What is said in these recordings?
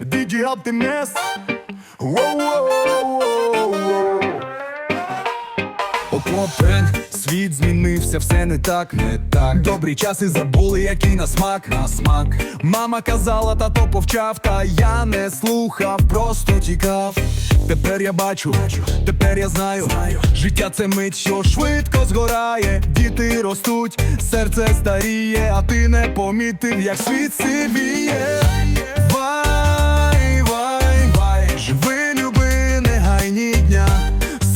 DJ Optimist. Світ змінився, все не так, не так. Добрі часи забули, який на смак, на смак. Мама казала, тато повчав, та я не слухав, просто тікав. Тепер я бачу, тепер я знаю, життя це мить, що швидко згорає. Ростуть, серце старіє, а ти не помітив, як світ сивіє. Вай, вай, вай, живи, люби, не гайні дня.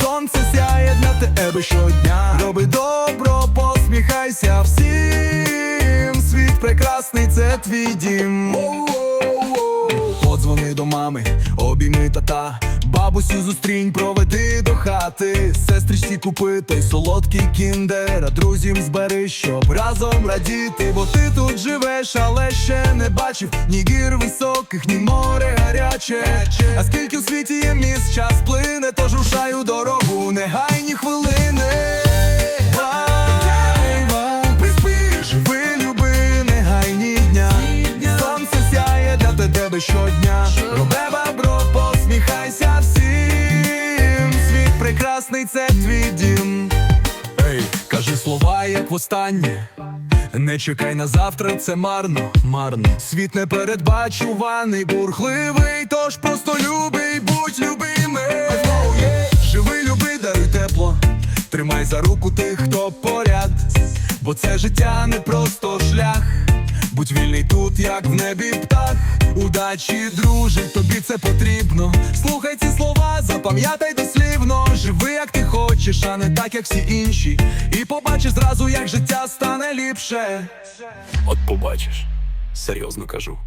Сонце сяє для тебе щодня. Роби добро, посміхайся всім. Світ прекрасний, це твій дім. Подзвони до мами, обійми тата. Бабусю зустрінь, проведи до хати. Сестричці купи той солодкий кіндер, а друзям збери, щоб разом радіти. Бо ти тут живеш, але ще не бачив ні гір високих, ні море гаряче. А скільки в світі є міст, час плине, тож рушаю дорогу, негайні хвилини. Приспи, живи, люби, негайні дня. Сонце сяє для тебе щодня. Це твій дім. Ей, кажи слова, як востаннє. Не чекай на завтра, це марно, марно. Світ не передбачуваний, бурхливий, тож просто любий, будь любимий. Живи, люби, даруй тепло. Тримай за руку тих, хто поряд. Бо це життя не просто шлях. Будь вільний тут, як в небі птах. Удачі, друже, тобі це потрібно. Слухай ці слова, запам'ятай дослівно. Як а так, як всі інші. І побачиш зразу, як життя стане ліпше. От побачиш, серйозно кажу.